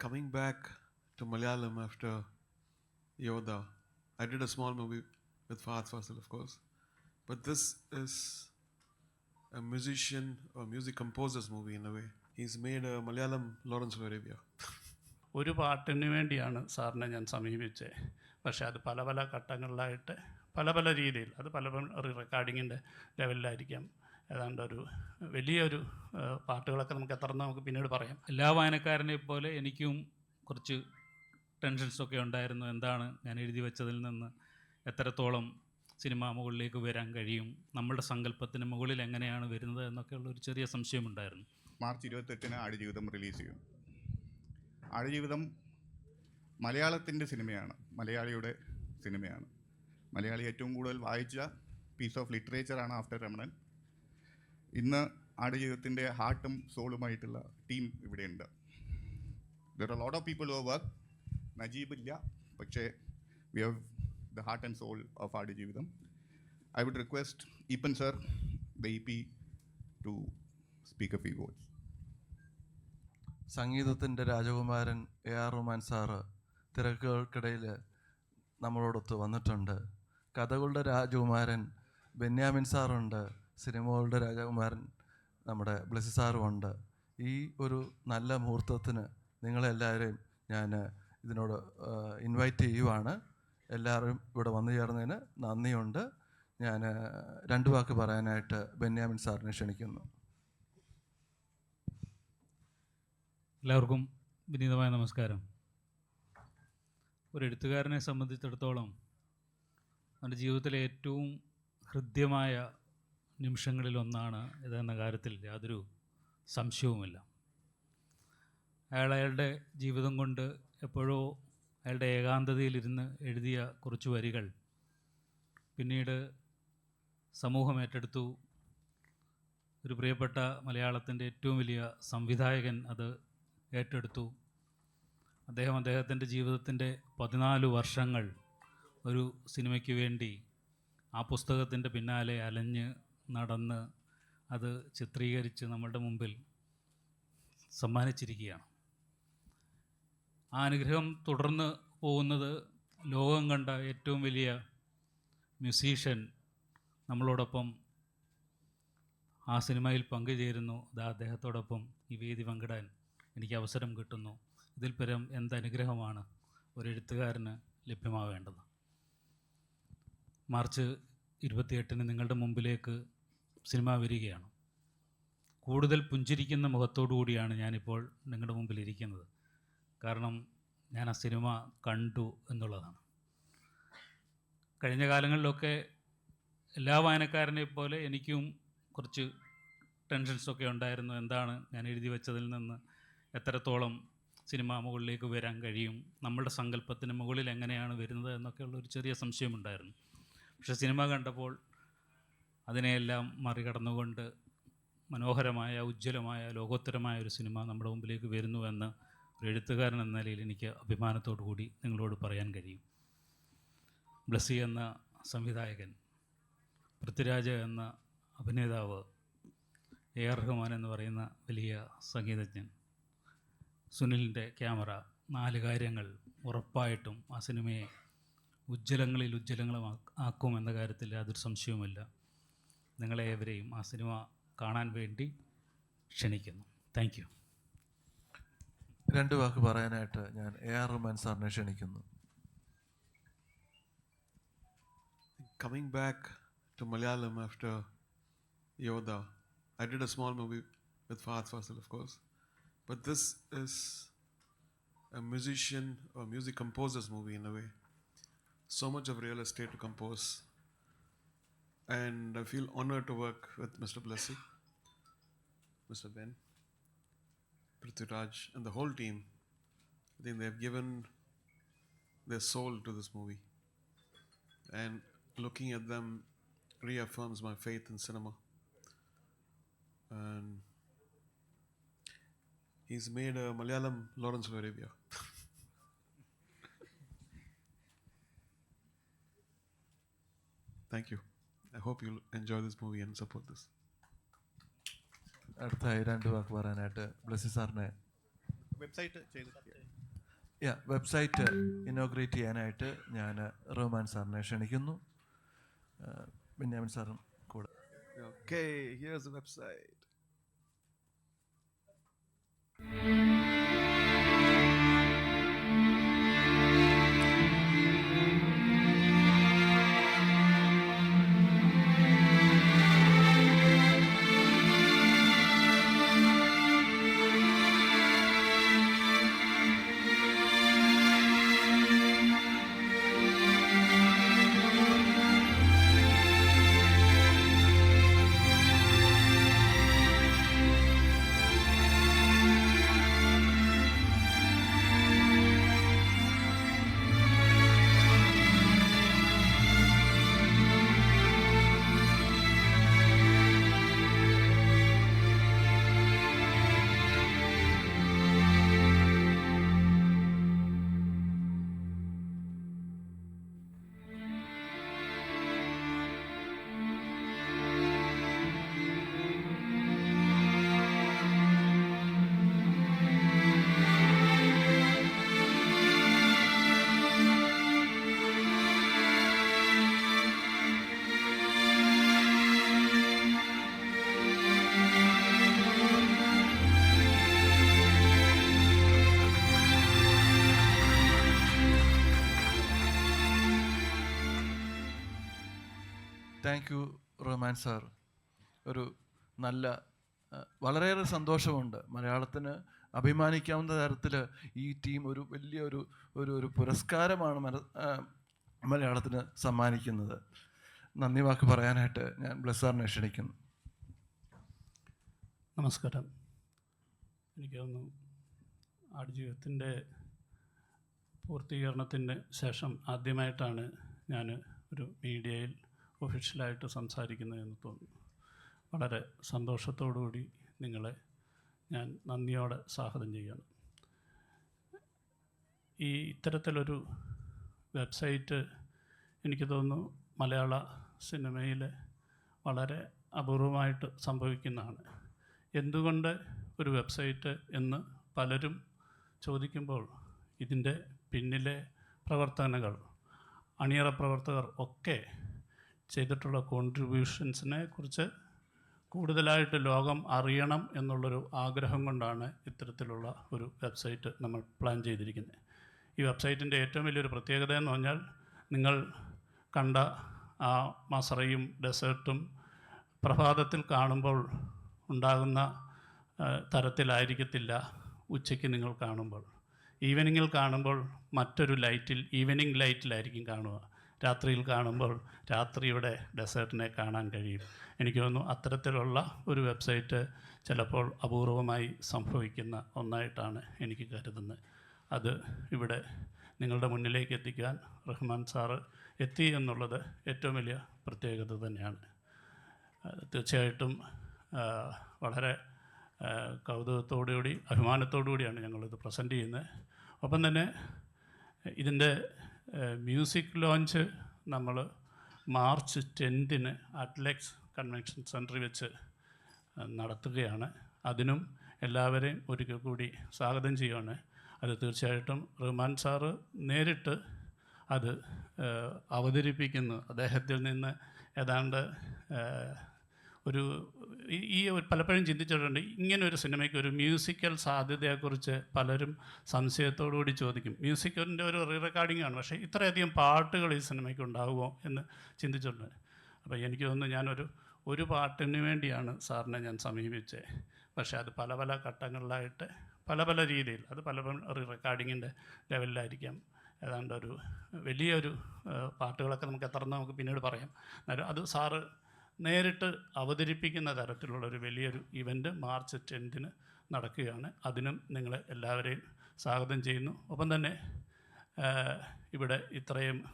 coming back to Malayalam after Yoda, I did a small movie with Fahad Fasil, of course. But this is a musician or music composer's movie in a way. He's made a Malayalam Lawrence of Arabia. ഒരു പാട്ടിന് വേണ്ടിയാണ് സാറിനെ ഞാൻ സമീപിച്ചത് പക്ഷേ അത് പല പല ഘട്ടങ്ങളിലായിട്ട് പല പല രീതിയിൽ അത് പല റെക്കോർഡിങ്ങിന്റെ ലെവലിലായിരിക്കാം ഏതാണ്ട് ഒരു വലിയൊരു പാട്ടുകളൊക്കെ നമുക്ക് എത്ര നമുക്ക് പിന്നീട് പറയാം. എല്ലാ വായനക്കാരനെ പോലെ എനിക്കും കുറച്ച് ടെൻഷൻസൊക്കെ ഉണ്ടായിരുന്നു. എന്താണ് ഞാൻ എഴുതി വെച്ചതിൽ നിന്ന് എത്രത്തോളം സിനിമ മുകളിലേക്ക് വരാൻ കഴിയും നമ്മുടെ സങ്കല്പത്തിന് മുകളിൽ എങ്ങനെയാണ് വരുന്നത് എന്നൊക്കെയുള്ള ഒരു ചെറിയ സംശയമുണ്ടായിരുന്നു മാർച്ച് ഇരുപത്തെട്ടിന് ആടുജീവിതം റിലീസ് ചെയ്യും. ആടുജീവിതം മലയാളത്തിന്റെ സിനിമയാണ് മലയാളിയുടെ സിനിമയാണ്. മലയാളി ഏറ്റവും കൂടുതൽ വായിച്ച പീസ് ഓഫ് ലിറ്ററേച്ചറാണ് ആഫ്റ്റർ രമണൻ ഇന്ന് ആടുജീവിതത്തിന്റെ ഹാർട്ടും സോളുമായിട്ടുള്ള ടീം ഇവിടെയുണ്ട്. There are lot of people who work Najeeb ഇല്ല പക്ഷേ we have the heart and soul of Aadujeevitham I would request Eapen sir the E P to speak a few words സംഗീതത്തിന്റെ രാജകുമാരൻ A R Rahman sir തിരക്കുകൾക്കിടയിൽ നമ്മളോടൊത്ത് വന്നിട്ടുണ്ട്. കഥകളുടെ രാജകുമാരൻ ബെന്യാമിൻ സാറുണ്ട്. സിനിമകളുടെ രാജകുമാരൻ നമ്മുടെ ബ്ലസ്സി സാറുമുണ്ട് ഈ ഒരു നല്ല മുഹൂർത്തത്തിന് നിങ്ങളെല്ലാവരെയും ഞാൻ ഇതിനോട് ഇൻവൈറ്റ് ചെയ്യുവാണ്. എല്ലാവരും ഇവിടെ വന്നു ചേർന്നതിന് നന്ദിയുണ്ട്. ഞാൻ രണ്ട് വാക്ക് പറയാനായിട്ട് ബെന്യാമിൻ സാറിനെ ക്ഷണിക്കുന്നു. എല്ലാവർക്കും വിനീതമായ നമസ്കാരം. ഒരു എഴുത്തുകാരനെ സംബന്ധിച്ചിടത്തോളം അവന്റെ ജീവിതത്തിലെ ഏറ്റവും ഹൃദ്യമായ നിമിഷങ്ങളിലൊന്നാണ് ഇതെന്ന കാര്യത്തിൽ യാതൊരു സംശയവുമില്ല. അയാൾ അയാളുടെ ജീവിതം കൊണ്ട് എപ്പോഴോ അയാളുടെ ഏകാന്തതയിലിരുന്ന് എഴുതിയ കുറച്ച് വരികൾ പിന്നീട് സമൂഹം ഏറ്റെടുത്തു. ഒരു പ്രിയപ്പെട്ട മലയാളത്തിന്റെ ഏറ്റവും വലിയ സംവിധായകൻ അത് ഏറ്റെടുത്തു. അദ്ദേഹം അദ്ദേഹത്തിന്റെ ജീവിതത്തിന്റെ പതിനാല് വർഷങ്ങൾ ഒരു സിനിമയ്ക്ക് വേണ്ടി ആ പുസ്തകത്തിന്റെ പിന്നാലെ അലഞ്ഞ് നടന്ന് അത് ചിത്രീകരിച്ച് നമ്മളുടെ മുമ്പിൽ സമ്മാനിച്ചിരിക്കുകയാണ്. ആ അനുഗ്രഹം തുടർന്ന് പോകുന്നത് ലോകം കണ്ട ഏറ്റവും വലിയ മ്യൂസീഷ്യൻ നമ്മളോടൊപ്പം ആ സിനിമയിൽ പങ്കുചേരുന്നു. അത് അദ്ദേഹത്തോടൊപ്പം ഈ വേദി പങ്കിടാൻ എനിക്ക് അവസരം കിട്ടുന്നു. ഇതിൽ പരം എന്തനുഗ്രഹമാണ് ഒരു എഴുത്തുകാരന് ലഭ്യമാവേണ്ടത്? മാർച്ച് ഇരുപത്തിയെട്ടിന് നിങ്ങളുടെ മുമ്പിലേക്ക് സിനിമ വരികയാണ്. കൂടുതൽ പുഞ്ചിരിക്കുന്ന മുഖത്തോടു കൂടിയാണ് ഞാനിപ്പോൾ നിങ്ങളുടെ മുമ്പിൽ ഇരിക്കുന്നത്. കാരണം ഞാൻ ആ സിനിമ കണ്ടു എന്നുള്ളതാണ്. കഴിഞ്ഞ കാലങ്ങളിലൊക്കെ എല്ലാ വായനക്കാരനെ പോലെ എനിക്കും കുറച്ച് ടെൻഷൻസൊക്കെ ഉണ്ടായിരുന്നു. എന്താണ് ഞാൻ എഴുതി വെച്ചതിൽ നിന്ന് എത്രത്തോളം സിനിമ മുകളിലേക്ക് വരാൻ കഴിയും നമ്മളുടെ സങ്കല്പത്തിന് മുകളിൽ എങ്ങനെയാണ് വരുന്നത് എന്നൊക്കെയുള്ള ഒരു ചെറിയ സംശയമുണ്ടായിരുന്നു പക്ഷേ സിനിമ കണ്ടപ്പോൾ അതിനെയെല്ലാം മറികടന്നുകൊണ്ട് മനോഹരമായ ഉജ്ജ്വലമായ ലോകോത്തരമായ ഒരു സിനിമ നമ്മുടെ മുമ്പിലേക്ക് വരുന്നുവെന്ന് ഒരു എഴുത്തുകാരൻ എന്ന നിലയിൽ എനിക്ക് അഭിമാനത്തോടു കൂടി നിങ്ങളോട് പറയാൻ കഴിയും. ബ്ലസ്സി എന്ന സംവിധായകൻ പൃഥ്വിരാജ് എന്ന അഭിനേതാവ് എ ആർ റഹ്മാൻ എന്ന് പറയുന്ന വലിയ സംഗീതജ്ഞൻ സുനിലിന്റെ ക്യാമറ നാല് കാര്യങ്ങൾ ഉറപ്പായിട്ടും ആ സിനിമയെ ഉജ്ജ്വലങ്ങളിൽ ഉജ്ജ്വലങ്ങളും ആക്കും എന്ന കാര്യത്തിൽ യാതൊരു സംശയവുമില്ല. നിങ്ങളെ ഏവരെയും ആ സിനിമ കാണാൻ വേണ്ടി ക്ഷണിക്കുന്നു താങ്ക് യു രണ്ട് വാക്ക് പറയാനായിട്ട് ഞാൻ എ ആർ റഹ്മാൻ സാറിനെ ക്ഷണിക്കുന്നു Coming back to Malayalam after Yoda, I did a small movie with Fahad Fasil, of course. But this is a musician or music composer's movie in a way. So much of real estate to compose. And I feel honored to work with Mr. Blessy, Mr. Ben, Prithviraj, and the whole team. I think they've given their soul to this movie. And looking at them reaffirms my faith in cinema. And he's made a Malayalam Lawrence of Arabia. Thank you. I hope you enjoy this movie and support this അടുത്തായി രണ്ട് വാക്ക് പറയാനായിട്ട് ബ്ലസ്സി സാറിനെ website യാ website. Inaugurate ചെയ്യാനായിട്ട് ഞാൻ റഹ്മാൻ സാറിനെ ക്ഷണിക്കുന്നു. ആ, ബെന്യാമിൻ സാറും കൂടെ. Okay here's the thank you Rahman sir. ഒരു നല്ല വളരെയേറെ സന്തോഷമുണ്ട്. മലയാളത്തിന് അഭിമാനിക്കാവുന്ന തരത്തിൽ ഈ ടീം ഒരു വലിയ ഒരു ഒരു ഒരു പുരസ്കാരമാണ് മലയാളത്തിന് സമ്മാനിക്കുന്നത്. നന്ദി വാക്ക് പറയാനായിട്ട് ഞാൻ ബ്ലസ്സാറിനെ ക്ഷണിക്കുന്നു. നമസ്കാരം. എനിക്ക് തോന്നുന്നു ആടുജീവിതത്തിന്റെ പൂർത്തീകരണത്തിന് ശേഷം ആദ്യമായിട്ടാണ് ഞാൻ ഒരു മീഡിയയിൽ ഒഫീഷ്യലായിട്ട് സംസാരിക്കുന്നതെന്ന് തോന്നുന്നു. വളരെ സന്തോഷത്തോടുകൂടി നിങ്ങളെ ഞാൻ നന്ദിയോടെ സ്വാഗതം ചെയ്യുകയാണ് ഈ ഇത്തരത്തിലൊരു വെബ്സൈറ്റ് എനിക്ക് തോന്നുന്നു മലയാള സിനിമയിൽ വളരെ അപൂർവമായിട്ട് സംഭവിക്കുന്നതാണ്. എന്തുകൊണ്ട് ഒരു വെബ്സൈറ്റ് എന്ന് പലരും ചോദിക്കുമ്പോൾ ഇതിന്റെ പിന്നിലെ പ്രവർത്തനങ്ങൾ അണിയറ പ്രവർത്തകർ ഒക്കെ ചെയ്തിട്ടുള്ള കോൺട്രിബ്യൂഷൻസിനെ കുറിച്ച് കൂടുതലായിട്ട് ലോകം അറിയണം എന്നുള്ളൊരു ആഗ്രഹം കൊണ്ടാണ് ഇത്തരത്തിലുള്ള ഒരു വെബ്സൈറ്റ് നമ്മൾ പ്ലാൻ ചെയ്തിരിക്കുന്നത്. ഈ വെബ്സൈറ്റിന്റെ ഏറ്റവും വലിയൊരു പ്രത്യേകത എന്ന് പറഞ്ഞാൽ നിങ്ങൾ കണ്ട ആ മസറയും ഡെസേർട്ടും പ്രഭാതത്തിൽ കാണുമ്പോൾ ഉണ്ടാകുന്ന തരത്തിലായിരിക്കത്തില്ല ഉച്ചയ്ക്ക് നിങ്ങൾ കാണുമ്പോൾ. ഈവനിങ്ങിൽ കാണുമ്പോൾ മറ്റൊരു ലൈറ്റിൽ ഈവനിങ് ലൈറ്റിലായിരിക്കും കാണുക. രാത്രിയിൽ കാണുമ്പോൾ രാത്രിയുടെ ഡെസേർട്ടിനെ കാണാൻ കഴിയും. എനിക്ക് തോന്നുന്നു അത്തരത്തിലുള്ള ഒരു വെബ്സൈറ്റ് ചിലപ്പോൾ അപൂർവമായി സംഭവിക്കുന്ന ഒന്നായിട്ടാണ് എനിക്ക് കരുതുന്നത്. അത് ഇവിടെ നിങ്ങളുടെ മുന്നിലേക്ക് എത്തിക്കാൻ റഹ്മാൻ സാറ് എത്തി എന്നുള്ളത് ഏറ്റവും വലിയ പ്രത്യേകത തന്നെയാണ്. തീർച്ചയായിട്ടും വളരെ കൗതുകത്തോടുകൂടി അഭിമാനത്തോടുകൂടിയാണ് ഞങ്ങളിത് പ്രസന്റ് ചെയ്യുന്നത്. ഒപ്പം തന്നെ ഇതിന്റെ മ്യൂസിക് ലോഞ്ച് നമ്മൾ മാർച്ച് ടെൻത്തിന് അറ്റ്ലക്സ് കൺവെൻഷൻ സെന്ററിൽ വെച്ച് നടത്തുകയാണ്. അതിനും എല്ലാവരെയും ഒരിക്കൽ കൂടി സ്വാഗതം ചെയ്യുകയാണ് അത് തീർച്ചയായിട്ടും റഹ്മാൻ സാറ് നേരിട്ട് അത് അവതരിപ്പിക്കുന്നു. അദ്ദേഹത്തിൽ നിന്ന് ഏതാണ്ട് ഒരു ഈ- ഒരു പലപ്പോഴും ചിന്തിച്ചിട്ടുണ്ട്. ഇങ്ങനെ ഒരു സിനിമയ്ക്ക് ഒരു മ്യൂസിക്കൽ സാധ്യതയെക്കുറിച്ച് പലരും സംശയത്തോടുകൂടി ചോദിക്കും. മ്യൂസിക്കലിന്റെ ഒരു റീ റെക്കോർഡിംഗ് ആണ്. പക്ഷേ ഇത്രയധികം പാട്ടുകൾ ഈ സിനിമയ്ക്ക് ഉണ്ടാകുമോ എന്ന് ചിന്തിച്ചിട്ടുണ്ട്. അപ്പോൾ എനിക്ക് തോന്നുന്നു ഞാനൊരു ഒരു പാട്ടിന് വേണ്ടിയാണ് സാറിനെ ഞാൻ സമീപിച്ചത്. പക്ഷേ അത് പല പല ഘട്ടങ്ങളിലായിട്ട് പല പല രീതിയിൽ അത് പല റീ റെക്കോർഡിങ്ങിന്റെ ലെവലിലായിരിക്കാം. ഏതാണ്ട് ഒരു വലിയൊരു പാട്ടുകളൊക്കെ നമുക്ക് എത്ര നമുക്ക് പിന്നീട് പറയാം. എന്നാലും അത് സാറ് നേരിട്ട് അവതരിപ്പിക്കുന്ന തരത്തിലുള്ളൊരു വലിയൊരു ഇവന്റ് മാർച്ച് ടെൻത്തിന് നടക്കുകയാണ്. അതിനും നിങ്ങളെ എല്ലാവരെയും സ്വാഗതം ചെയ്യുന്നു. ഒപ്പം തന്നെ ഇവിടെ ഇത്രയും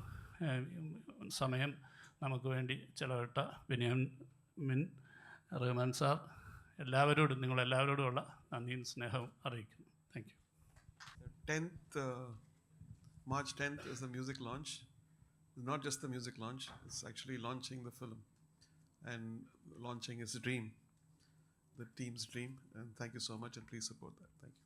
സമയം നമുക്ക് വേണ്ടി ചിലവിട്ട ബെന്യാമിൻ റഹ്മാൻ സാർ എല്ലാവരോടും നിങ്ങളെല്ലാവരോടുമുള്ള നന്ദിയും സ്നേഹവും അറിയിക്കുന്നു. Thank you 10th, uh, March 10th is the music launch. It's not just the music launch, it's actually launching the film. And launching his dream, the team's dream. And thank you so much, and please support that. Thank you.